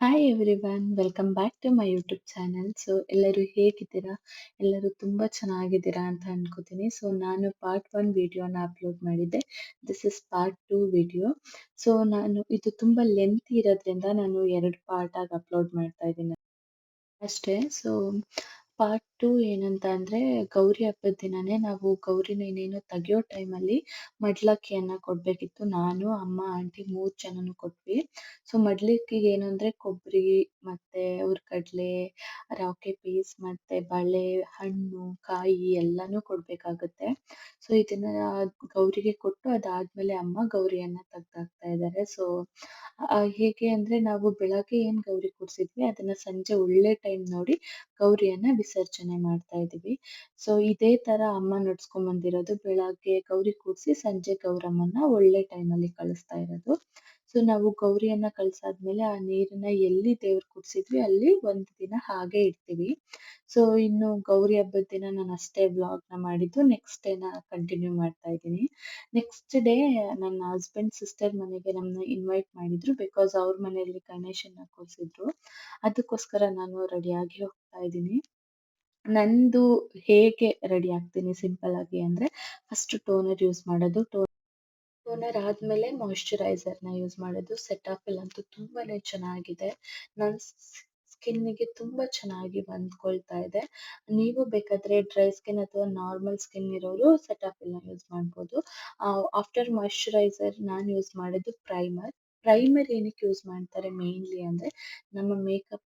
Hi everyone welcome back to my YouTube channel so ಎಲ್ಲರೂ ಹೇಗಿದ್ದೀರಾ? ಎಲ್ಲರೂ ತುಂಬ ಚೆನ್ನಾಗಿದ್ದೀರಾ ಅಂತ ಅನ್ಕೋತೀನಿ. ಸೊ ನಾನು ಪಾರ್ಟ್ ಒನ್ ವಿಡಿಯೋನ ಅಪ್ಲೋಡ್ ಮಾಡಿದ್ದೆ. This is part two video so ನಾನು ಇದು ತುಂಬ ಲೆಂತ್ ಇರೋದ್ರಿಂದ ನಾನು ಎರಡು ಪಾರ್ಟ್ ಆಗಿ ಅಪ್ಲೋಡ್ ಮಾಡ್ತಾ ಇದ್ದೀನಿ. ಅಷ್ಟೇ. ಸೊ ಪಾರ್ಟ್ ಟು ಏನಂತ ಅಂದ್ರೆ ಗೌರಿ ಹಬ್ಬದ ದಿನನೇ ನಾವು ಗೌರಿನ ಇನ್ನೇನು ಟೈಮ್ ಟೈಮಲ್ಲಿ ಮಡ್ಲಕ್ಕಿಯನ್ನ ಕೊಡ್ಬೇಕಿತ್ತು. ನಾನು, ಅಮ್ಮ, ಆಂಟಿ ಮೂರ್ ಜನನು ಕೊಟ್ವಿ. ಸೊ ಮಡ್ಲಕ್ಕಿಗೆ ಏನಂದ್ರೆ ಕೊಬ್ಬರಿ ಮತ್ತೆ ಹುರ್ಗಡ್ಲೆ ರಾಕೆ ಪೀಸ್ ಮತ್ತೆ ಬಳೆ, ಹಣ್ಣು, ಕಾಯಿ ಎಲ್ಲಾನು ಕೊಡ್ಬೇಕಾಗುತ್ತೆ. ಸೊ ಇದನ್ನ ಗೌರಿಗೆ ಕೊಟ್ಟು ಅದಾದ್ಮೇಲೆ ಅಮ್ಮ ಗೌರಿಯನ್ನ ತೆಗ್ದಾಕ್ತಾ ಇದ್ದಾರೆ ಸೊ ಹೇಗೆ ಅಂದ್ರೆ ನಾವು ಬೆಳಗ್ಗೆ ಏನ್ ಗೌರಿ ಕೂರ್ಸಿದ್ವಿ ಅದನ್ನ ಸಂಜೆ ಒಳ್ಳೆ ಟೈಮ್ ನೋಡಿ ಗೌರಿಯನ್ನ ವಿಸರ್ಜನೆ ಮಾಡ್ತಾ ಇದೀವಿ ಸೊ ಇದೇ ತರ ಅಮ್ಮ ನಡ್ಸ್ಕೊಂಡ್ ಬಂದಿರೋದು ಬೆಳಗ್ಗೆ ಗೌರಿ ಕೂರ್ಸಿ ಸಂಜೆ ಗೌರಮ್ಮನ್ನ ಒಳ್ಳೆ ಟೈಮ್ ಅಲ್ಲಿ ಕಳಿಸ್ತಾ ಇರೋದು. ಸೊ ನಾವು ಗೌರಿಯನ್ನ ಕಳ್ಸಾದ್ಮೇಲೆ ಆ ನೀರನ್ನ ಎಲ್ಲಿ ದೇವ್ರ್ ಕೂರ್ಸಿದ್ವಿ ಅಲ್ಲಿ ಒಂದ್ ದಿನ ಹಾಗೆ ಇಡ್ತೀವಿ. ಸೊ ಇನ್ನು ಗೌರಿ ಹಬ್ಬದ ದಿನ ನಾನು ಅಷ್ಟೇ ವ್ಲಾಗ್ನ ಮಾಡಿದ್ದು ನೆಕ್ಸ್ಟ್ ಡೇ ನ ಕಂಟಿನ್ಯೂ ಮಾಡ್ತಾ ಇದ್ದೀನಿ. ನೆಕ್ಸ್ಟ್ ಡೇ ನನ್ನ ಹಸ್ಬೆಂಡ್ ಸಿಸ್ಟರ್ ಮನೆಗೆ ನಮ್ಮನ್ನ ಇನ್ವೈಟ್ ಮಾಡಿದ್ರು ಬಿಕಾಸ್ ಅವ್ರ ಮನೆಯಲ್ಲಿ ಗಣೇಶನ್ನ ಕೂರ್ಸಿದ್ರು ಅದಕ್ಕೋಸ್ಕರ ನಾನು ರೆಡಿಯಾಗಿ ಹೋಗ್ತಾ ಇದ್ದೀನಿ. ನಂದು ಹೇಗೆ ರೆಡಿ ಆಗ್ತೀನಿ ಸಿಂಪಲ್ ಆಗಿ ಅಂದ್ರೆ ಫಸ್ಟ್ ಟೋನರ್ ಯೂಸ್ ಮಾಡೋದು. ಟೋನರ್ ಆದ್ಮೇಲೆ ಮಾಯಿಶ್ಚರೈಸರ್ನ ಯೂಸ್ ಮಾಡೋದು. ಸೆಟಾಫಿಲ್ ಅಂತೂ ತುಂಬಾನೇ ಚೆನ್ನಾಗಿದೆ. ನನ್ಗೆ ತುಂಬಾ ಚೆನ್ನಾಗಿ ಹೊಂದ್ಕೊಳ್ತಾ ಇದೆ. ನೀವು ಬೇಕಾದ್ರೆ ಡ್ರೈ ಸ್ಕಿನ್ ಅಥವಾ ನಾರ್ಮಲ್ ಸ್ಕಿನ್ ಇರೋರು ಸೆಟಪ್ ಎಲ್ಲ ಯೂಸ್ ಮಾಡ್ಬೋದು. ಆಫ್ಟರ್ ಮಾಯಿಶ್ಚರೈಸರ್ ನಾನ್ ಯೂಸ್ ಮಾಡೋದು ಪ್ರೈಮರ್ ಪ್ರೈಮರ್ ಏನಕ್ಕೆ ಯೂಸ್ ಮಾಡ್ತಾರೆ ಮೇನ್ಲಿ ಅಂದ್ರೆ ನಮ್ಮ ಮೇಕಪ್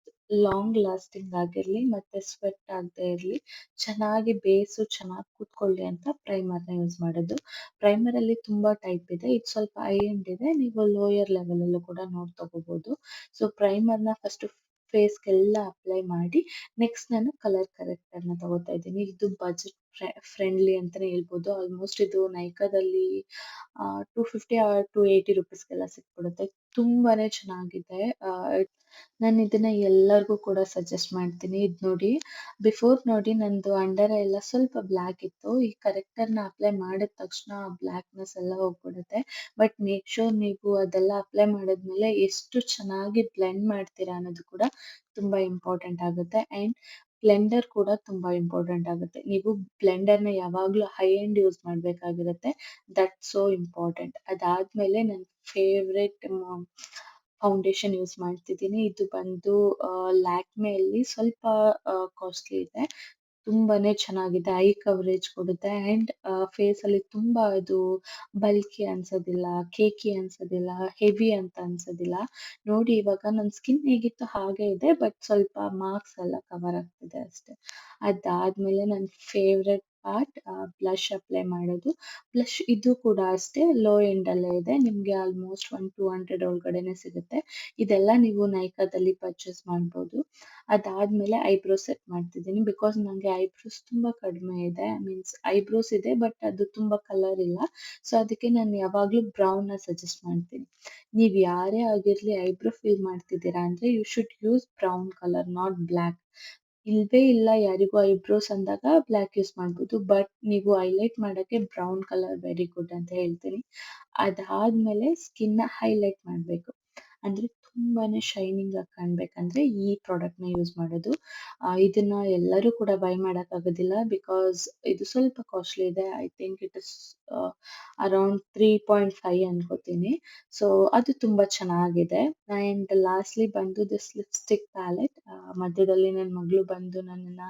ಲಾಂಗ್ ಲಾಸ್ಟಿಂಗ್ ಆಗಿರ್ಲಿ ಮತ್ತೆ ಸ್ವೆಟ್ ಆಗದೆ ಇರ್ಲಿ, ಚೆನ್ನಾಗಿ ಬೇಸು ಚೆನ್ನಾಗಿ ಕೂತ್ಕೊಳ್ಳಿ ಅಂತ ಪ್ರೈಮರ್ನ ಯೂಸ್ ಮಾಡೋದು. ಪ್ರೈಮರ್ ಅಲ್ಲಿ ತುಂಬಾ ಟೈಪ್ ಇದೆ. ಇದು ಸ್ವಲ್ಪ ಹೈ ಎಂಡ್ ಇದೆ. ನೀವು ಲೋಯರ್ ಲೆವೆಲ್ ಅಲ್ಲೂ ಕೂಡ ನೋಡ್ ತಗೋಬಹುದು ಸೊ ಪ್ರೈಮರ್ನ ಫಸ್ಟ್ ಫೇಸ್ ಗೆಲ್ಲ ಅಪ್ಲೈ ಮಾಡಿ ನೆಕ್ಸ್ಟ್ ನಾನು ಕಲರ್ ಕರೆಕ್ಟರ್ನ ತಗೋತಾ ಇದ್ದೀನಿ. ಇದು ಬಜೆಟ್ ಫ್ರೆಂಡ್ಲಿ ಅಂತಾನೆ ಹೇಳ್ಬೋದು. ಆಲ್ಮೋಸ್ಟ್ ಇದು ನೈಕಾದಲ್ಲಿ two fifty or two rupees ರುಪೀಸ್ಗೆಲ್ಲ ಸಿಕ್ಬಿಡುತ್ತೆ. ತುಂಬಾನೇ ಚೆನ್ನಾಗಿದೆ. ನಾನು ಇದನ್ನ ಎಲ್ಲರಿಗೂ ಕೂಡ ಸಜೆಸ್ಟ್ ಮಾಡ್ತೀನಿ. ಇದ್ ನೋಡಿ ಬಿಫೋರ್ ನೋಡಿ ನಂದು ಅಂಡರ್ ಎಲ್ಲ ಸ್ವಲ್ಪ ಬ್ಲ್ಯಾಕ್ ಇತ್ತು. ಈ ಕರೆಕ್ಟರ್ನ ಅಪ್ಲೈ ಮಾಡಿದ ತಕ್ಷಣ ಆ ಬ್ಲ್ಯಾಕ್ನೆಸ್ ಎಲ್ಲ ಹೋಗ್ಬಿಡುತ್ತೆ. ಬಟ್ ಮೇಕ್ ಶೋರ್ ನೀವು ಅದೆಲ್ಲ ಅಪ್ಲೈ ಮಾಡಿದ್ಮೇಲೆ ಎಷ್ಟು ಚೆನ್ನಾಗಿ ಬ್ಲೆಂಡ್ ಮಾಡ್ತೀರಾ ಅನ್ನೋದು ಕೂಡ ತುಂಬಾ ಇಂಪಾರ್ಟೆಂಟ್ ಆಗುತ್ತೆ. ಆ್ಯಂಡ್ ಬ್ಲೆಂಡರ್ ಕೂಡ ತುಂಬಾ ಇಂಪಾರ್ಟೆಂಟ್ ಆಗುತ್ತೆ. ನೀವು ಬ್ಲೆಂಡರ್ ಯಾವಾಗಲೂ ಯಾವಾಗ್ಲೂ ಹೈ ಎಂಡ್ ಯೂಸ್ ಮಾಡ್ಬೇಕಾಗಿರುತ್ತೆ. ದಟ್ ಸೋ ಇಂಪಾರ್ಟೆಂಟ್ ಅದಾದ್ಮೇಲೆ ನನ್ನ ಫೇವ್ರೆಟ್ ಫೌಂಡೇಶನ್ ಯೂಸ್ ಮಾಡ್ತಿದ್ದೀನಿ. ಇದು ಬಂದು ಲ್ಯಾಕ್ಮೆಯಲ್ಲಿ ಸ್ವಲ್ಪ ಕಾಸ್ಟ್ಲಿ ಇದೆ. ತುಂಬಾನೇ ಚೆನ್ನಾಗಿದೆ. ಐ ಕವರೇಜ್ ಕೊಡುತ್ತೆ. ಅಂಡ್ ಫೇಸ್ ಅಲ್ಲಿ ತುಂಬಾ ಅದು ಬಲ್ಕಿ ಅನ್ಸೋದಿಲ್ಲ ಕೇಕಿ ಅನ್ಸೋದಿಲ್ಲ ಹೆವಿ ಅಂತ ಅನ್ಸೋದಿಲ್ಲ. ನೋಡಿ ಇವಾಗ ನನ್ ಸ್ಕಿನ್ ಹೇಗಿತ್ತು ಹಾಗೆ ಇದೆ ಬಟ್ ಸ್ವಲ್ಪ ಮಾರ್ಕ್ಸ್ ಎಲ್ಲ ಕವರ್ ಆಗ್ತಿದೆ ಅಷ್ಟೇ. ಅದಾದ್ಮೇಲೆ ನನ್ ಫೇವ್ರೆಟ್ ಪಾರ್ಟ್ ಬ್ಲಶ್ ಅಪ್ಲೈ ಮಾಡೋದು. ಬ್ಲಶ್ ಇದು ಕೂಡ ಅಷ್ಟೇ ಲೋ ಎಂಡ್ ಅಲ್ಲೇ ಇದೆ. ನಿಮ್ಗೆ ಆಲ್ಮೋಸ್ಟ್ ಒನ್ ಟೂ ಹಂಡ್ರೆಡ್ ಒಳಗಡೆನೆ ಸಿಗುತ್ತೆ. ಇದೆಲ್ಲ ನೀವು ನೈಕಾದಲ್ಲಿ ಪರ್ಚೇಸ್ ಮಾಡ್ಬೋದು. ಅದಾದ್ಮೇಲೆ ಐಬ್ರೋ ಸೆಟ್ ಮಾಡ್ತಿದ್ದೀನಿ. ಬಿಕಾಸ್ ನಂಗೆ ಐಬ್ರೋಸ್ ತುಂಬಾ ಕಡಿಮೆ ಇದೆ. ಮೀನ್ಸ್ ಐಬ್ರೋಸ್ ಇದೆ ಬಟ್ ಅದು ತುಂಬಾ ಕಲರ್ ಇಲ್ಲ. ಸೊ ಅದಕ್ಕೆ ನಾನು ಯಾವಾಗ್ಲೂ ಬ್ರೌನ್ನ ಸಜೆಸ್ಟ್ ಮಾಡ್ತೀನಿ. ನೀವ್ ಯಾರೇ ಆಗಿರ್ಲಿ ಐಬ್ರೋ ಫಿಲ್ ಮಾಡ್ತಿದ್ದೀರಾ ಅಂದ್ರೆ you should use brown colour not black ಇಲ್ವೇ ಇಲ್ಲ ಯಾರಿಗೂ ಐಬ್ರೋಸ್ ಅಂದಾಗ ಬ್ಲ್ಯಾಕ್ ಯೂಸ್ ಮಾಡ್ಬೋದು. ಬಟ್ ನೀವು ಹೈಲೈಟ್ ಮಾಡಕ್ಕೆ ಬ್ರೌನ್ ಕಲರ್ ವೆರಿ ಗುಡ್ ಅಂತ ಹೇಳ್ತೀನಿ. ಅದಾದ್ಮೇಲೆ ಸ್ಕಿನ್ನ ಹೈಲೈಟ್ ಮಾಡಬೇಕು. ಅಂದ್ರೆ ತುಂಬಾನೇ ಶೈನಿಂಗ್ ಆಗಿ ಕಾಣಬೇಕಂದ್ರೆ ಈ ಪ್ರಾಡಕ್ಟ್ನ ಯೂಸ್ ಮಾಡೋದು. ಇದನ್ನ ಎಲ್ಲರೂ ಕೂಡ ಬೈ ಮಾಡೋಕ್ಕಾಗೋದಿಲ್ಲ ಬಿಕಾಸ್ ಇದು ಸ್ವಲ್ಪ ಕಾಸ್ಟ್ಲಿ ಇದೆ. I think it is around three point five ಅನ್ಕೋತೀನಿ. ಸೊ ಅದು ತುಂಬಾ ಚೆನ್ನಾಗಿದೆ. ಅಂಡ್ ಲಾಸ್ಟ್ಲಿ ಬಂದು ದಿಸ್ ಲಿಪ್ಸ್ಟಿಕ್ ಪ್ಯಾಲೆಟ್ ಮಧ್ಯದಲ್ಲಿ ನನ್ನ ಮಗಳು ಬಂದು ನನ್ನನ್ನ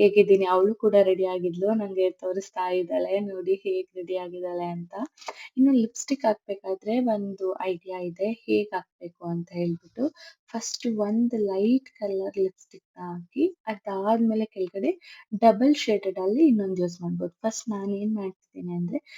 ಹೇಗಿದ್ದೀನಿ, ಅವಳು ಕೂಡ ರೆಡಿ ಆಗಿದ್ಲು, ನಂಗೆ ತೋರಿಸ್ತಾ ಇದ್ದಾಳೆ, ನೋಡಿ ಹೇಗ್ ರೆಡಿ ಆಗಿದ್ದಾಳೆ ಅಂತ. ಇನ್ನು ಲಿಪ್ಸ್ಟಿಕ್ ಹಾಕ್ಬೇಕಾದ್ರೆ ಒಂದು ಐಡಿಯಾ ಇದೆ, ಹೇಗ್ ಹಾಕ್ಬೇಕು ಅಂತ ಹೇಳ್ಬಿಟ್ಟು. ಫಸ್ಟ್ ಒಂದ್ ಲೈಟ್ ಕಲರ್ ಲಿಪ್ಸ್ಟಿಕ್ನ ಹಾಕಿ, ಅದಾದ್ಮೇಲೆ ಕೆಳಗಡೆ ಡಬಲ್ ಶೇಡೆಡ್ ಅಲ್ಲಿ ಇನ್ನೊಂದು ಯೂಸ್ ಮಾಡ್ಬೋದು. ಫಸ್ಟ್ ನಾನು ಏನ್ ಮಾಡ್ತಿದ್ದೀನಿ ಅಂದ್ರೆ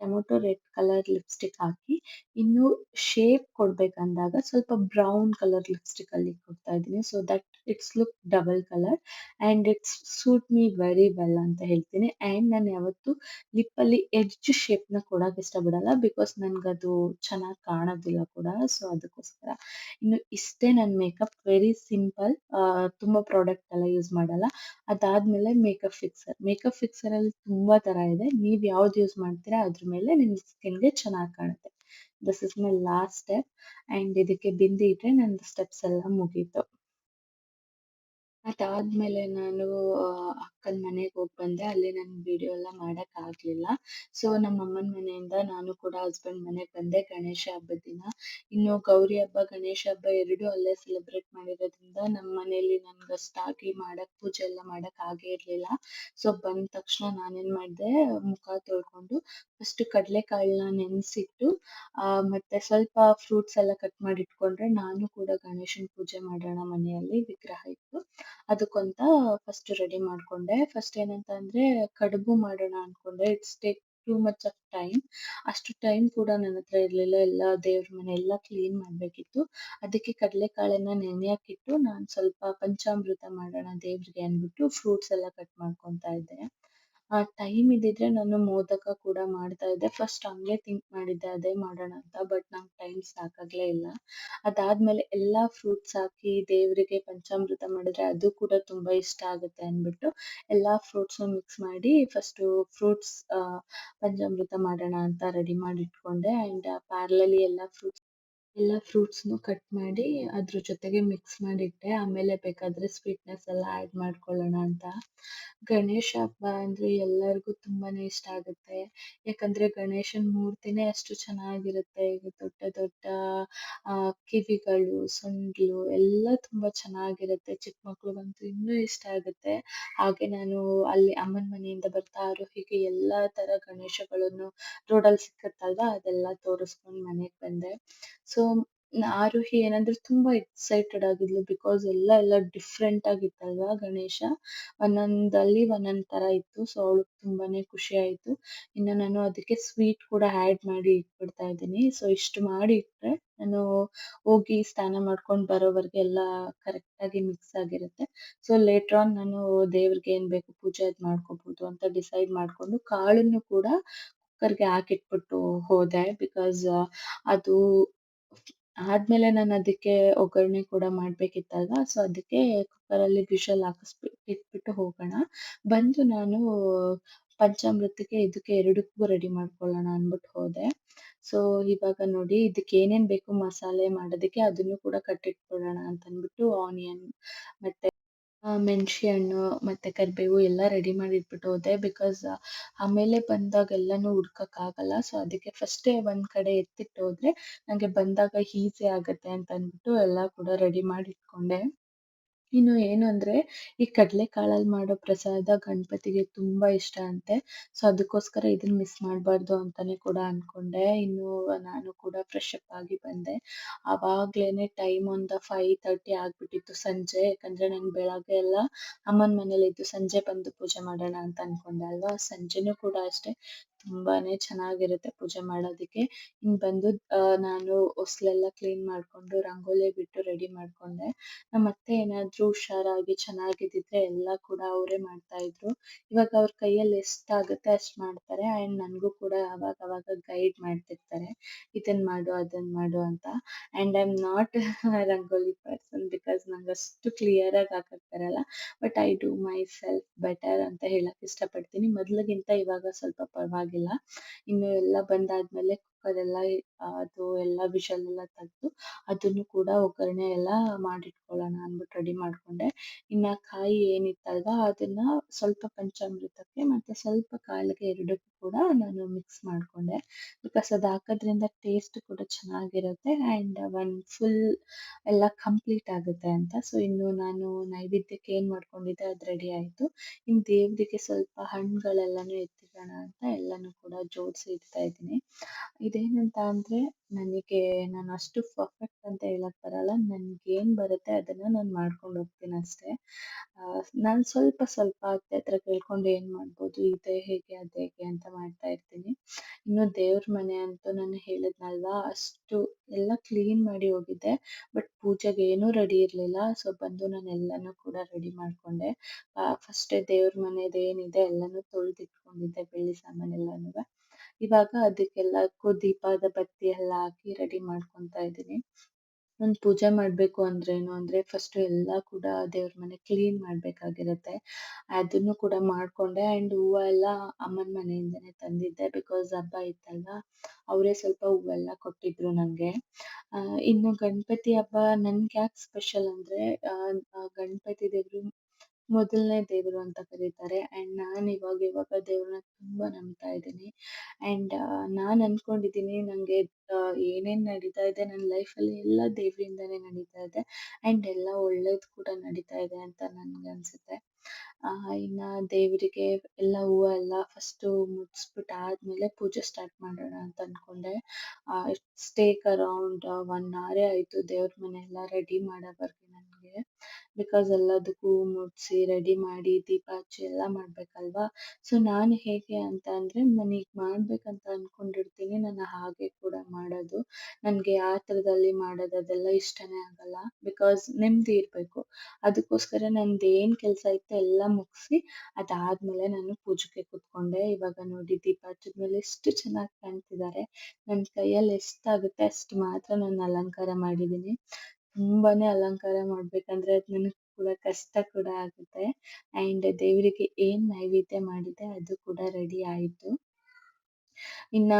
ಟೊಮೊಟೊ ರೆಡ್ ಕಲರ್ ಲಿಪ್ಸ್ಟಿಕ್ ಹಾಕಿ, ಇನ್ನು ಶೇಪ್ ಕೊಡ್ಬೇಕಂದಾಗ ಸ್ವಲ್ಪ ಬ್ರೌನ್ ಕಲರ್ ಲಿಪ್ಸ್ಟಿಕ್ ಅಲ್ಲಿ ಕೊಡ್ತಾ ಇದ್ದೀನಿ. So that it's look double colour and it's suit me very well ಅಂತ ಹೇಳ್ತೀನಿ. ಅಂಡ್ ನಾನು ಯಾವತ್ತು ಲಿಪ್ ಅಲ್ಲಿ ಎಡ್ಜ್ ಶೇಪ್ನ ಕೊಡಕ್ ಇಷ್ಟಪಡಲ್ಲ ಬಿಕಾಸ್ ಅದು ಚೆನ್ನಾಗಿ ಕಾಣೋದಿಲ್ಲ ಕೂಡ. ಸೊ ಅದಕ್ಕೋಸ್ಕರ ಇನ್ನು ಇಷ್ಟೇ ನನ್ ಮೇಕಪ್ ವೆರಿ ಸಿಂಪಲ್ ತುಂಬಾ ಪ್ರಾಡಕ್ಟ್ ಎಲ್ಲ ಯೂಸ್ ಮಾಡಲ್ಲ. ಅದಾದ್ಮೇಲೆ ಮೇಕಪ್ ಫಿಕ್ಸರ್ ಮೇಕಪ್ ಫಿಕ್ಸರ್ ಅಲ್ಲಿ ತುಂಬಾ ತರ ಇದೆ. ನೀವ್ ಯಾವ್ದು ಯೂಸ್ ಮಾಡ್ತೀರಾ ಅದ್ರ ಮೇಲೆ ನಿಮ್ ಸ್ಕಿನ್ಗೆ ಚೆನ್ನಾಗಿ ಕಾಣುತ್ತೆ. This is my last step and ಇದಕ್ಕೆ ಬಿಂದಿ ಇಟ್ರೆ ನನ್ನ ಸ್ಟೆಪ್ಸ್ ಎಲ್ಲ ಮುಗೀತು. ಅದಾದ್ಮೇಲೆ ನಾನು ಅಕ್ಕನ ಮನೆಗೆ ಹೋಗಿ ಬಂದೆ. ಅಲ್ಲಿ ನಾನು ವಿಡಿಯೋ ಎಲ್ಲ ಮಾಡಕ್ ಆಗ್ಲಿಲ್ಲ. ಸೊ ನಮ್ಮ ಅಮ್ಮನ ಮನೆಯಿಂದ ನಾನು ಕೂಡ ಹಸ್ಬೆಂಡ್ ಮನೆಗೆ ಬಂದೆ ಗಣೇಶ ಹಬ್ಬದ ದಿನ. ಇನ್ನು ಗೌರಿ ಹಬ್ಬ, ಗಣೇಶ ಹಬ್ಬ ಎರಡು ಅಲ್ಲೇ ಸೆಲೆಬ್ರೇಟ್ ಮಾಡಿರೋದ್ರಿಂದ ನಮ್ಮ ಮನೆಯಲ್ಲಿ ನನ್ಗೆ ಅಷ್ಟಾಗಿ ಮಾಡಕ್, ಪೂಜೆ ಎಲ್ಲ ಮಾಡಕ್ ಆಗೇ ಇರ್ಲಿಲ್ಲ. ಸೊ ಬಂದ ತಕ್ಷಣ ನಾನೇನ್ ಮಾಡ್ದೆ, ಮುಖ ತೊಳ್ಕೊಂಡು ಫಸ್ಟ್ ಕಡಲೆಕಾಳನ್ನ ನೆನೆಸಿಟ್ಟು, ಆ, ಮತ್ತೆ ಸ್ವಲ್ಪ ಫ್ರೂಟ್ಸ್ ಎಲ್ಲ ಕಟ್ ಮಾಡಿ ಇಟ್ಕೊಂಡ್ರೆ ನಾನು ಕೂಡ ಗಣೇಶನ್ ಪೂಜೆ ಮಾಡೋಣ ಮನೆಯಲ್ಲಿ ವಿಗ್ರಹ ಇತ್ತು ಅದಕ್ಕಂತ ಫಸ್ಟ್ ರೆಡಿ ಮಾಡ್ಕೊಂಡೆ. ಫಸ್ಟ್ ಏನಂತ ಅಂದ್ರೆ ಕಡುಬು ಮಾಡೋಣ ಅನ್ಕೊಂಡೆ. It's take too much of time ಅಷ್ಟು ಟೈಮ್ ಕೂಡ ನನ್ನ ಹತ್ರ ಇರ್ಲಿಲ್ಲ. ಎಲ್ಲ ದೇವ್ರ ಮನೆ ಎಲ್ಲ ಕ್ಲೀನ್ ಮಾಡ್ಬೇಕಿತ್ತು. ಅದಕ್ಕೆ ಕಡಲೆಕಾಳನ್ನ ಹಾಕಿಟ್ಟು ನಾನು ಸ್ವಲ್ಪ ಪಂಚಾಮೃತ ಮಾಡೋಣ ದೇವ್ರಿಗೆ ಅಂದ್ಬಿಟ್ಟು ಫ್ರೂಟ್ಸ್ ಎಲ್ಲ ಕಟ್ ಮಾಡ್ಕೊಂತ ಇದ್ದೆ. ಟೈಮ್ ಇದ್ದಿದ್ರೆ ನಾನು ಮೋದಕ ಕೂಡ ಮಾಡ್ತಾ ಇದ್ದೆ. ಫಸ್ಟ್ ಹಂಗೆ ಥಿಂಕ್ ಮಾಡಿದ್ದೆ, ಅದೇ ಮಾಡೋಣ ಅಂತ ಬಟ್ ನಂಗೆ ಟೈಮ್ ಸಾಕಾಗ್ಲೇ ಇಲ್ಲ. ಅದಾದ್ಮೇಲೆ ಎಲ್ಲಾ ಫ್ರೂಟ್ಸ್ ಹಾಕಿ ದೇವರಿಗೆ ಪಂಚಾಮೃತ ಮಾಡಿದ್ರೆ ಅದು ಕೂಡ ತುಂಬಾ ಇಷ್ಟ ಆಗುತ್ತೆ ಅಂದ್ಬಿಟ್ಟು ಎಲ್ಲಾ ಫ್ರೂಟ್ಸ್ ಮಿಕ್ಸ್ ಮಾಡಿ ಫಸ್ಟ್ ಫ್ರೂಟ್ಸ್ ಪಂಚಾಮೃತ ಮಾಡೋಣ ಅಂತ ರೆಡಿ ಮಾಡಿ ಇಟ್ಕೊಂಡೆ ಅಂಡ್ ಪ್ಯಾರಲಲಿ ಎಲ್ಲಾ ಫ್ರೂಟ್ಸ್ ಎಲ್ಲ ಫ್ರೂಟ್ಸ್ನು ಕಟ್ ಮಾಡಿ ಅದ್ರ ಜೊತೆಗೆ ಮಿಕ್ಸ್ ಮಾಡಿಟ್ಟೆ. ಆಮೇಲೆ ಬೇಕಾದ್ರೆ ಸ್ವೀಟ್ನೆಸ್ ಎಲ್ಲ ಆಡ್ ಮಾಡ್ಕೊಳ್ಳೋಣ ಅಂತ. ಗಣೇಶ ಹಬ್ಬ ಅಂದ್ರೆ ಎಲ್ಲರಿಗೂ ತುಂಬಾನೇ ಇಷ್ಟ ಆಗುತ್ತೆ. ಯಾಕಂದ್ರೆ ಗಣೇಶನ್ ಮೂರ್ತಿನೇ ಅಷ್ಟು ಚೆನ್ನಾಗಿರುತ್ತೆ. ಈಗ ದೊಡ್ಡ ದೊಡ್ಡ ಕಿವಿಗಳು, ಸೊಂಡ್ಲು ಎಲ್ಲ ತುಂಬಾ ಚೆನ್ನಾಗಿರುತ್ತೆ. ಚಿಕ್ಕ ಮಕ್ಳಿಗಂತೂ ಇನ್ನೂ ಇಷ್ಟ ಆಗುತ್ತೆ. ಹಾಗೆ ನಾನು ಅಲ್ಲಿ ಅಮ್ಮನ ಮನೆಯಿಂದ ಬರ್ತಾ ಹೀಗೆ ಎಲ್ಲಾ ತರ ಗಣೇಶಗಳನ್ನು ರೋಡಲ್ಲಿ ಸಿಕ್ಕತ್ತಲ್ವಾ? ಅದೆಲ್ಲ ತೋರಿಸ್ಕೊಂಡು ಮನೆಗೆ ಬಂದೆ. ಸೊ ಆರೋಹಿ ಏನಂದ್ರೆ ತುಂಬಾ ಎಕ್ಸೈಟೆಡ್ ಆಗಿದ್ಲು ಬಿಕಾಸ್ ಎಲ್ಲ ಎಲ್ಲ ಡಿಫ್ರೆಂಟ್ ಆಗಿತ್ತಲ್ವಾ ಗಣೇಶ? ಒಂದೊಂದಲ್ಲಿ ಒಂದೊಂದ್ ತರ ಇತ್ತು ಸೊ ಅವಳಿಗೆ ತುಂಬಾನೇ ಖುಷಿ ಆಯ್ತು. ಇನ್ನು ನಾನು ಅದಕ್ಕೆ ಸ್ವೀಟ್ ಕೂಡ ಆಡ್ ಮಾಡಿ ಇಟ್ಬಿಡ್ತಾ ಇದ್ದೀನಿ. ಸೊ ಇಷ್ಟು ಮಾಡಿ ಇಟ್ರೆ ನಾನು ಹೋಗಿ ಸ್ನಾನ ಮಾಡ್ಕೊಂಡು ಬರೋವರೆಗೆ ಎಲ್ಲ ಕರೆಕ್ಟ್ ಆಗಿ ಮಿಕ್ಸ್ ಆಗಿರುತ್ತೆ. ಸೊ ಲೇಟರ್ ಆನ್ ನಾನು ದೇವ್ರಿಗೆ ಏನ್ ಬೇಕು ಪೂಜೆ ಅದ್ ಮಾಡ್ಕೋಬಹುದು ಅಂತ ಡಿಸೈಡ್ ಮಾಡ್ಕೊಂಡು ಕಾಳನ್ನು ಕೂಡ ಕುಕ್ಕರ್ಗೆ ಹಾಕಿಟ್ಬಿಟ್ಟು ಹೋದೆ ಬಿಕಾಸ್ ಅದು ಆದ್ಮೇಲೆ ನಾನು ಅದಕ್ಕೆ ಒಗ್ಗರಣೆ ಕೂಡ ಮಾಡ್ಬೇಕಿತ್ತಲ್ವಾ ಸೊ ಅದಕ್ಕೆ ಕುಕ್ಕರಲ್ಲಿ ವಿಶಲ್ ಹಾಕಿಸ್ಬಿಟ್ಟು ಇಟ್ಬಿಟ್ಟು ಹೋಗೋಣ. ಬಂದು ನಾನು ಪಂಚಾಮೃತಕ್ಕೆ ಇದಕ್ಕೆ ಎರಡಕ್ಕೂ ರೆಡಿ ಮಾಡ್ಕೊಳ್ಳೋಣ ಅಂದ್ಬಿಟ್ಟು ಹೋದೆ. ಸೊ ಇವಾಗ ನೋಡಿ ಇದಕ್ಕೆ ಏನೇನ್ ಬೇಕು ಮಸಾಲೆ ಮಾಡೋದಕ್ಕೆ ಅದನ್ನು ಕೂಡ ಕಟ್ಟಿಟ್ಕೊಳ್ಳೋಣ ಅಂತ ಅಂದ್ಬಿಟ್ಟು ಆನಿಯನ್ ಮತ್ತೆ ಮೆಣಸೆ ಹಣ್ಣು ಮತ್ತೆ ಕರಿಬೇವು ಎಲ್ಲ ರೆಡಿ ಮಾಡಿ ಇಟ್ಬಿಟ್ಟು ಹೋದೆ ಬಿಕಾಸ್ ಆಮೇಲೆ ಬಂದಾಗ ಎಲ್ಲಾನು ಹುಡ್ಕಕ್ ಆಗಲ್ಲ. ಸೊ ಅದಕ್ಕೆ ಫಸ್ಟೇ ಒಂದ್ ಕಡೆ ಎತ್ತಿಟ್ಟು ಹೋದ್ರೆ ನಂಗೆ ಬಂದಾಗ ಈಸಿ ಆಗುತ್ತೆ ಅಂತ ಅಂದ್ಬಿಟ್ಟು ಎಲ್ಲ ಕೂಡ ರೆಡಿ ಮಾಡಿ ಇಟ್ಕೊಂಡೆ ಇನ್ನು ಏನು ಅಂದ್ರೆ, ಈ ಕಡಲೆಕಾಳಲ್ಲಿ ಮಾಡೋ ಪ್ರಸಾದ ಗಣಪತಿಗೆ ತುಂಬಾ ಇಷ್ಟ ಅಂತೆ. ಸೊ ಅದಕ್ಕೋಸ್ಕರ ಇದನ್ನ ಮಿಸ್ ಮಾಡಬಾರ್ದು ಅಂತಾನೆ ಕೂಡ ಅನ್ಕೊಂಡೆ. ಇನ್ನು ನಾನು ಕೂಡ ಫ್ರೆಶ್ ಅಪ್ ಆಗಿ ಬಂದೆ. ಅವಾಗ್ಲೇನೆ ಟೈಮ್ ಒಂದು ಫೈವ್ ತರ್ಟಿ ಆಗ್ಬಿಟ್ಟಿತ್ತು ಸಂಜೆ. ಯಾಕಂದ್ರೆ ನಾನು ಬೆಳಗ್ಗೆ ಎಲ್ಲ ಅಮ್ಮನ ಮನೇಲಿ ಇದ್ದು ಸಂಜೆ ಬಂದು ಪೂಜೆ ಮಾಡೋಣ ಅಂತ ಅನ್ಕೊಂಡೆ ಅಲ್ವಾ? ಸಂಜೆನೂ ಕೂಡ ಅಷ್ಟೇ. ತುಂಬಾನೇ ಚೆನ್ನಾಗಿರುತ್ತೆ ಪೂಜೆ ಮಾಡೋದಕ್ಕೆ. ಇನ್ ಬಂದು, ಆ, ನಾನು ಹೊಸ್ಲೆಲ್ಲ ಕ್ಲೀನ್ ಮಾಡ್ಕೊಂಡು ರಂಗೋಲಿ ಬಿಟ್ಟು ರೆಡಿ ಮಾಡ್ಕೊಂಡೆ. ನಮ್ಮ ಅತ್ತೆ ಏನಾದ್ರು ಹುಷಾರಾಗಿ ಚೆನ್ನಾಗಿದ್ದಿದ್ರೆ ಎಲ್ಲ ಕೂಡ ಅವರೇ ಮಾಡ್ತಾ ಇದ್ರು. ಇವಾಗ ಅವ್ರ ಕೈಯಲ್ಲಿ ಎಷ್ಟಾಗುತ್ತೆ ಅಷ್ಟ್ ಮಾಡ್ತಾರೆ. ಅಂಡ್ ನನ್ಗೂ ಕೂಡ ಅವಾಗ ಅವಾಗ ಗೈಡ್ ಮಾಡ್ತಿರ್ತಾರೆ. ಇದನ್ ಮಾಡು, ಅದನ್ ಮಾಡು ಅಂತ. And I am not rangoli person because ನಂಗೆ ಅಷ್ಟು ಕ್ಲಿಯರ್ ಆಗಿ ಹಾಕಕ್ but I do myself better ಅಂತ ಹೇಳಕ್ ಇಷ್ಟಪಡ್ತೀನಿ. ಮೊದ್ಲಿಗಿಂತ ಇವಾಗ ಸ್ವಲ್ಪ ಪರವಾಗಿಲ್ಲ. ಇನ್ನು ಎಲ್ಲ ಬಂದಾದ್ಮೇಲೆ ಕುಕ್ಕರ್ ಎಲ್ಲ ಅದು ಎಲ್ಲ ವಿಷಲ್ ಎಲ್ಲ ತೆಗ್ದು ಅದನ್ನು ಕೂಡ ಒಗ್ಗರಣೆ ಎಲ್ಲ ಮಾಡಿಟ್ಕೊಳ್ಳೋಣ ಅಂದ್ಬಿಟ್ಟು ರೆಡಿ ಮಾಡ್ಕೊಂಡೆ. ಇನ್ನ ಕಾಯಿ ಏನಿತ್ತಲ್ವಾ, ಅದನ್ನ ಸ್ವಲ್ಪ ಪಂಚಾಮೃತಕ್ಕೆ ಮತ್ತೆ ಸ್ವಲ್ಪ ಕಾಳಿಗೆ ಎರಡಕ್ಕೂ ಕೂಡ ನಾನು ಮಿಕ್ಸ್ ಮಾಡ್ಕೊಂಡೆ. ಬಿಕಾಸ್ ಅದ್ ಹಾಕೋದ್ರಿಂದ ಟೇಸ್ಟ್ ಕೂಡ ಚೆನ್ನಾಗಿರುತ್ತೆ ಅಂಡ್ ಒನ್ ಫುಲ್ ಎಲ್ಲ ಕಂಪ್ಲೀಟ್ ಆಗುತ್ತೆ ಅಂತ. ಸೊ ಇನ್ನು ನಾನು ನೈವೇದ್ಯಕ್ಕೆ ಏನ್ ಮಾಡ್ಕೊಂಡಿದ್ದೆ, ಅದು ರೆಡಿ ಆಯ್ತು. ಇನ್ ದೇವ್ರಿಗೆ ಸ್ವಲ್ಪ ಹಣ್ಣುಗಳೆಲ್ಲಾನು ಎತ್ತಿಡೋಣ ಅಂತ ಎಲ್ಲಾನು ಕೂಡ ಜೋಡಿಸಿ ಇಡ್ತಾ ಇದ್ದೀನಿ. ಇದೇನಂತ ಅಂದ್ರೆ ನನಗೆ ನಾನು ಅಷ್ಟು ಪರ್ಫೆಕ್ಟ್ ಅಂತ ಹೇಳಕ್ ಬರಲ್ಲ. ನನ್ಗೆ ಏನ್ ಬರುತ್ತೆ ಅದನ್ನ ನಾನು ಮಾಡ್ಕೊಂಡು ಹೋಗ್ತೀನಿ ಅಷ್ಟೇ. ನಾನು ಸ್ವಲ್ಪ ಸ್ವಲ್ಪ ಅತ್ತೆ ಹತ್ರ ಕೇಳ್ಕೊಂಡು ಏನ್ ಮಾಡ್ಬೋದು, ಇದೆ ಹೇಗೆ, ಅದು ಹೇಗೆ ಅಂತ ಮಾಡ್ತಾ ಇರ್ತೀನಿ. ಇನ್ನು ದೇವ್ರ ಮನೆ ಅಂತೂ ನಾನು ಹೇಳಿದ್ನಲ್ವಾ, ಅಷ್ಟು ಎಲ್ಲ ಕ್ಲೀನ್ ಮಾಡಿ ಹೋಗಿದ್ದೆ ಬಟ್ ಪೂಜೆಗೆ ಏನೂ ರೆಡಿ ಇರ್ಲಿಲ್ಲ. ಸೊ ಬಂದು ನಾನು ಎಲ್ಲಾನು ಕೂಡ ರೆಡಿ ಮಾಡ್ಕೊಂಡೆ. ಫಸ್ಟ್ ದೇವರ ಮನೆದು ಏನಿದೆ, ಎಲ್ಲಾನು ತೊಳೆದಿಟ್ಕೊಂಡಿದ್ದೆ, ಬೆಳ್ಳಿ ಸಾಮಾನ್ ಎಲ್ಲಾನುವೆ ಇವಾಗ ಅದಕ್ಕೆಲ್ಲಕ್ಕೂ ದೀಪದ ಬತ್ತಿ ಎಲ್ಲ ಹಾಕಿ ರೆಡಿ ಮಾಡ್ಕೊಂತ ಇದ್ದೀನಿ. ಒಂದು ಪೂಜೆ ಮಾಡಬೇಕು ಅಂದ್ರೇನು ಅಂದ್ರೆ ಫಸ್ಟು ಎಲ್ಲ ಕೂಡ ದೇವ್ರ ಮನೆ ಕ್ಲೀನ್ ಮಾಡಬೇಕಾಗಿರುತ್ತೆ. ಅದನ್ನು ಕೂಡ ಮಾಡ್ಕೊಂಡೆ ಅಂಡ್ ಹೂವ ಎಲ್ಲ ಅಮ್ಮನ ಮನೆಯಿಂದನೇ ತಂದಿದ್ದೆ ಬಿಕಾಸ್ ಹಬ್ಬ ಇತ್ತಲ್ವಾ? ಅವರೇ ಸ್ವಲ್ಪ ಹೂವೆಲ್ಲ ಕೊಟ್ಟಿದ್ರು ನನಗೆ ಇನ್ನು ಗಣಪತಿ ಹಬ್ಬ ನನ್ಗೆ ಯಾಕೆ ಸ್ಪೆಷಲ್ ಅಂದರೆ ಗಣಪತಿ ದೇವರು ಮೊದಲನೇ ದೇವರು ಅಂತ ಕರೀತಾರೆ. ಅಂಡ್ ನಾನು ಇವಾಗ ಇವಾಗ ದೇವ್ರನ್ನ ತುಂಬಾ ನಂಬ್ತಾ ಇದ್ದೀನಿ. ಅಂಡ್ ನಾನು ಅನ್ಕೊಂಡಿದ್ದೀನಿ ನನಗೆ ಏನೇನ್ ನಡೀತಾ ಇದೆ ನನ್ನ ಲೈಫಲ್ಲಿ ಎಲ್ಲ ದೇವರಿಂದನೇ ನಡೀತಾ ಇದೆ. ಅಂಡ್ ಎಲ್ಲ ಒಳ್ಳೇದು ಕೂಡ ನಡೀತಾ ಇದೆ ಅಂತ ನನಗೆ ಆ, ಇನ್ನ ದೇವರಿಗೆ ಎಲ್ಲ ಹೂವು ಎಲ್ಲ ಫಸ್ಟು ಮುಗಿಸ್ಬಿಟ್ಟು ಆದಮೇಲೆ ಪೂಜೆ ಸ್ಟಾರ್ಟ್ ಮಾಡೋಣ ಅಂತ ಅನ್ಕೊಂಡೆ. ಸ್ಟೇಕ್ ಅರೌಂಡ್ ಒನ್ ಅವರೇ ಆಯಿತು ದೇವ್ರ ಮನೆ ಎಲ್ಲ ರೆಡಿ ಮಾಡೋವರೆಗೆ ನನಗೆ ಬಿಕಾಸ್ ಎಲ್ಲದಕ್ಕೂ ಮುಡಿಸಿ ರೆಡಿ ಮಾಡಿ ದೀಪ ಹಚ್ಚಿ ಎಲ್ಲ ಮಾಡ್ಬೇಕಲ್ವಾ? ಸೊ ನಾನು ಹೇಗೆ ಅಂತ ಅಂದರೆ ನಾನೀಗ ಮಾಡಬೇಕಂತ ಅನ್ಕೊಂಡಿರ್ತೀನಿ. ನಾನು ಹಾಗೆ ಕೂಡ ಮಾಡೋದು. ನನ್ಗೆ ಆ ತರದಲ್ಲಿ ಮಾಡೋದು ಅದೆಲ್ಲ ಇಷ್ಟನೇ ಆಗಲ್ಲ. ಬಿಕಾಸ್ ನೆಮ್ಮದಿ ಇರ್ಬೇಕು. ಅದಕ್ಕೋಸ್ಕರ ನಂದು ಏನ್ ಕೆಲ್ಸ ಇತ್ತು ಎಲ್ಲ ಮುಗಿಸಿ ಅದಾದ್ಮೇಲೆ ನಾನು ಪೂಜೆಗೆ ಕುತ್ಕೊಂಡೆ. ಇವಾಗ ನೋಡಿ ದೀಪ ಹಚ್ಚಿದ್ಮೇಲೆ ಎಷ್ಟು ಚೆನ್ನಾಗಿ ಕಾಣ್ತಿದ್ದಾರೆ. ನನ್ನ ಕೈಯಲ್ಲಿ ಎಷ್ಟಾಗುತ್ತೆ ಅಷ್ಟು ಮಾತ್ರ ನಾನು ಅಲಂಕಾರ ಮಾಡಿದ್ದೀನಿ. ತುಂಬಾನೇ ಅಲಂಕಾರ ಮಾಡ್ಬೇಕಂದ್ರೆ ಅದು ನನಗೆ ಕೂಡ ಕಷ್ಟ ಕೂಡ ಆಗುತ್ತೆ. ಅಂಡ್ ದೇವರಿಗೆ ಏನು ನೈವೇದ್ಯ ಮಾಡಿದೆ ಅದು ಕೂಡ ರೆಡಿ ಆಯಿತು. ಇನ್ನ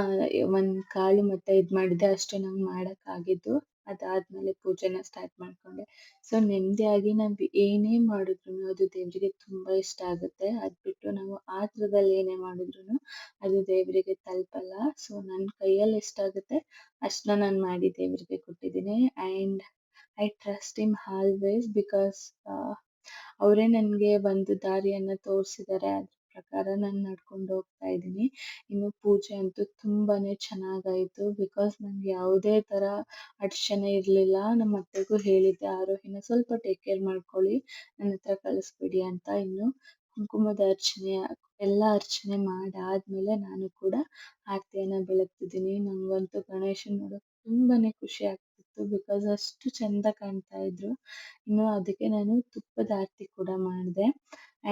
ಒಂದು ಕಾಳು ಮತ್ತೆ ಇದು ಮಾಡಿದ್ದೆ ಅಷ್ಟೇ ನಂಗೆ ಮಾಡೋಕ್ಕಾಗಿದ್ದು ಅದಾದ್ಮೇಲೆ ಪೂಜೆನ ಸ್ಟಾರ್ಟ್ ಮಾಡ್ಕೊಂಡೆ. ಸೊ ನೆಮ್ಮದಿಯಾಗಿ ನಾವು ಏನೇ ಮಾಡಿದ್ರು ಅದು ದೇವರಿಗೆ ತುಂಬಾ ಇಷ್ಟ ಆಗುತ್ತೆ. ಅದು ಬಿಟ್ಟು ನಾವು ಆತುರದಲ್ಲಿ ಏನೇ ಮಾಡಿದ್ರು ಅದು ದೇವರಿಗೆ ತಲುಪಲ್ಲ. ಸೊ ನನ್ನ ಕೈಯಲ್ಲಿ ಎಷ್ಟಾಗುತ್ತೆ ಅಷ್ಟನ್ನ ನಾನು ಮಾಡಿ ದೇವರಿಗೆ ಕೊಟ್ಟಿದ್ದೀನಿ. And I trust him always because ಅವರೇ ನನಗೆ ಒಂದು ದಾರಿಯನ್ನು ತೋರಿಸಿದ್ದಾರೆ ಅದ್ರ ಪ್ರಕಾರ ನಾನು ನಡ್ಕೊಂಡು ಹೋಗ್ತಾ ಇದ್ದೀನಿ. ಇನ್ನು ಪೂಜೆ ಅಂತೂ ತುಂಬಾನೇ ಚೆನ್ನಾಗಾಯಿತು. ಬಿಕಾಸ್ ನನಗೆ ಯಾವುದೇ ಥರ ಅಡಚಣೆ ಇರಲಿಲ್ಲ. ನಮ್ಮ ಅತ್ತೆಗೂ ಹೇಳಿದ್ದೆ ಆರೋಗ್ಯನ ಸ್ವಲ್ಪ ಟೇಕ್ ಕೇರ್ ಮಾಡ್ಕೊಳ್ಳಿ. ನನ್ನ ಹತ್ರ ಕಳಿಸ್ಬಿಡಿ ಅಂತ. ಇನ್ನು ಕುಂಕುಮದ ಅರ್ಚನೆ, ಎಲ್ಲ ಅರ್ಚನೆ ಮಾಡಾದ್ಮೇಲೆ ನಾನು ಕೂಡ ಆರತಿಯನ್ನು ಬೆಳಗ್ತಿದ್ದೀನಿ. ನನಗಂತೂ ಗಣೇಶನ ನೋಡೋಕೆ ತುಂಬಾನೇ ಖುಷಿ ಆಗ್ತಿತ್ತು ಬಿಕಾಸ್ ಅಷ್ಟು ಚೆಂದ ಕಾಣ್ತಾ ಇದ್ರು. ಇನ್ನು ಅದಕ್ಕೆ ನಾನು ತುಪ್ಪದ ಆರತಿ ಕೂಡ ಮಾಡಿದೆ.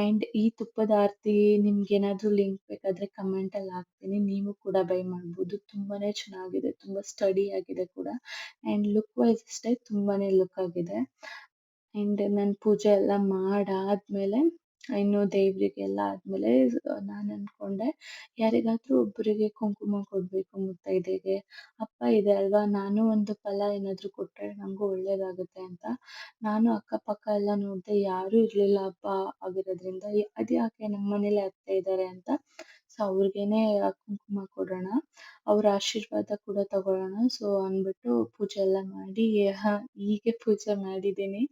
ಅಂಡ್ ಈ ತುಪ್ಪದ ಆರತಿ ನಿಮ್ಗೆ ಏನಾದ್ರು ಲಿಂಕ್ ಬೇಕಾದರೆ ಕಮೆಂಟಲ್ಲಿ ಹಾಕ್ತೀನಿ. ನೀವು ಕೂಡ ಬೈ ಮಾಡ್ಬೋದು. ತುಂಬಾನೇ ಚೆನ್ನಾಗಿದೆ, ತುಂಬಾ ಸ್ಟಡಿ ಆಗಿದೆ ಕೂಡ. ಅಂಡ್ ಲುಕ್ ವೈಸ್ ಅಷ್ಟೇ ತುಂಬಾನೇ ಲುಕ್ ಆಗಿದೆ. ಅಂಡ್ ನಾನು ಪೂಜೆ ಎಲ್ಲ ಮಾಡಾದ್ಮೇಲೆ ಇನ್ನು ದೇವರಿಗೆಲ್ಲ ಆದಮೇಲೆ ನಾನು ಅನ್ಕೊಂಡೆ, ಯಾರಿಗಾದರೂ ಒಬ್ಬರಿಗೆ ಕುಂಕುಮ ಕೊಡಬೇಕು ಮುತ್ತೈದೆಗೆ. ಅಪ್ಪ ಇದೆ ಅಲ್ವಾ, ನಾನು ಒಂದು ಫಲ ಏನಾದರೂ ಕೊಟ್ಟರೆ ನನಗೂ ಒಳ್ಳೇದಾಗುತ್ತೆ ಅಂತ. ನಾನು ಅಕ್ಕಪಕ್ಕ ಎಲ್ಲ ನೋಡ್ದೆ, ಯಾರು ಇರಲಿಲ್ಲ ಹಬ್ಬ ಆಗಿರೋದ್ರಿಂದ ಅದು ಯಾಕೆ ನಮ್ಮ ಮನೇಲಿ ಅತ್ತೆ ಇದ್ದಾರೆ ಅಂತ? ಸೊ, ಅವ್ರಿಗೇನೆ ಕುಂಕುಮ ಕೊಡೋಣ. ಅವ್ರ ಆಶೀರ್ವಾದ ಕೂಡ ತಗೊಳ್ಳೋಣ. ಸೊ, ಅಂದ್ಬಿಟ್ಟು ಪೂಜೆ ಎಲ್ಲ ಮಾಡಿ ಹೀಗೆ ಪೂಜೆ ಮಾಡಿದ್ದೀನಿ.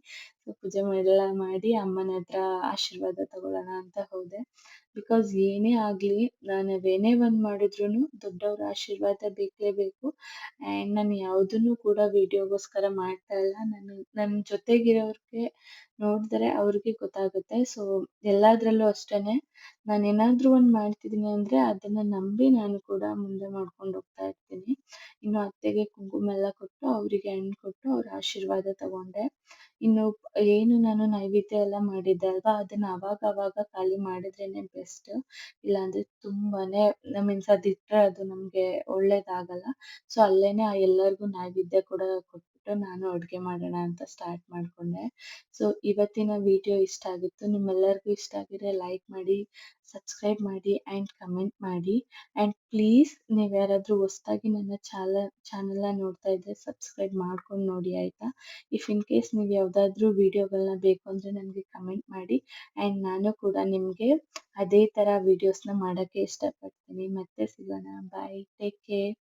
ಪೂಜೆ ಎಲ್ಲ ಮಾಡಿ ಅಮ್ಮನ ಹತ್ರ ಆಶೀರ್ವಾದ ತಗೊಳ್ಳೋಣ ಅಂತ ಹೋದೆ. ಬಿಕಾಸ್ ಏನೇ ಆಗಲಿ ಏನೇ ಒಂದು ಮಾಡಿದ್ರು ದೊಡ್ಡವ್ರ ಆಶೀರ್ವಾದ ಬೇಕೇ ಬೇಕು. ಆ್ಯಂಡ್ ನಾನು ಯಾವುದನ್ನು ಕೂಡ ವಿಡಿಯೋಗೋಸ್ಕರ ಮಾಡ್ತಾ ಇಲ್ಲ. ನಾನು ನನ್ನ ಜೊತೆಗಿರೋರಿಗೆ ನೋಡಿದ್ರೆ ಅವ್ರಿಗೆ ಗೊತ್ತಾಗುತ್ತೆ. ಸೊ ಎಲ್ಲದರಲ್ಲೂ ಅಷ್ಟೇ ನಾನು ಏನಾದರೂ ಒಂದು ಮಾಡ್ತಿದ್ದೀನಿ ಅಂದರೆ ಅದನ್ನು ನಂಬಿ ನಾನು ಕೂಡ ಮುಂದೆ ಮಾಡ್ಕೊಂಡು ಹೋಗ್ತಾ ಇರ್ತೀನಿ. ಇನ್ನು ಅತ್ತೆಗೆ ಕುಂಕುಮ ಎಲ್ಲ ಕೊಟ್ಟು ಅವರಿಗೆ ಹಣ್ಣು ಕೊಟ್ಟು ಅವ್ರ ಆಶೀರ್ವಾದ ತಗೊಂಡೆ. ಇನ್ನು ಏನು ನಾನು ನೈವೇದ್ಯ ಎಲ್ಲ ಮಾಡಿದ್ದೆ ಅಲ್ವಾ ಅದನ್ನ ಅವಾಗ ಅವಾಗ ಖಾಲಿ ಮಾಡಿದ್ರೇನೆ ಬೆಸ್ಟ್. ಇಲ್ಲಾಂದ್ರೆ ತುಂಬಾನೇ ಮೀನ್ಸ್ ಅದಿಟ್ಟರೆ ಅದು ನಮಗೆ ಒಳ್ಳೇದಾಗಲ್ಲ. ಸೊ ಅಲ್ಲೇನೆ ಎಲ್ಲರಿಗೂ ನೈವೇದ್ಯ ಕೂಡ ಕೊಟ್ಬಿಟ್ಟು ನಾನು ಅಡುಗೆ ಮಾಡೋಣ ಅಂತ ಸ್ಟಾರ್ಟ್ ಮಾಡಿಕೊಂಡೆ. ಸೊ ಇವತ್ತಿನ ವಿಡಿಯೋ ಇಷ್ಟ ಆಗಿತ್ತು. ನಿಮ್ಮೆಲ್ಲರಿಗೂ ಇಷ್ಟ ಆಗಿದ್ರೆ ಲೈಕ್ ಮಾಡಿ ಸಬ್ಸ್ಕ್ರೈಬ್ ಮಾಡಿ ಆ್ಯಂಡ್ ಕಮೆಂಟ್ ಮಾಡಿ. ಆ್ಯಂಡ್ ಪ್ಲೀಸ್ ನೀವು ಯಾರಾದರೂ ಹೊಸ್ದಾಗಿ ನನ್ನ ಚಾಲ ಚಾನಲ್ನ ನೋಡ್ತಾ ಇದ್ದರೆ ಸಬ್ಸ್ಕ್ರೈಬ್ ಮಾಡ್ಕೊಂಡು ನೋಡಿ ಆಯಿತಾ? ಇಫ್ ಇನ್ ಕೇಸ್ ನೀವು ಯಾವುದಾದ್ರೂ ವೀಡಿಯೋಗಳನ್ನ ಬೇಕು ಅಂದರೆ ನನಗೆ ಕಮೆಂಟ್ ಮಾಡಿ. ಆ್ಯಂಡ್ ನಾನು ಕೂಡ ನಿಮಗೆ ಅದೇ ಥರ ವೀಡಿಯೋಸ್ನ ಮಾಡೋಕ್ಕೆ ಇಷ್ಟಪಡ್ತೀನಿ. ಮತ್ತೆ ಸಿಗೋಣ. Bye take care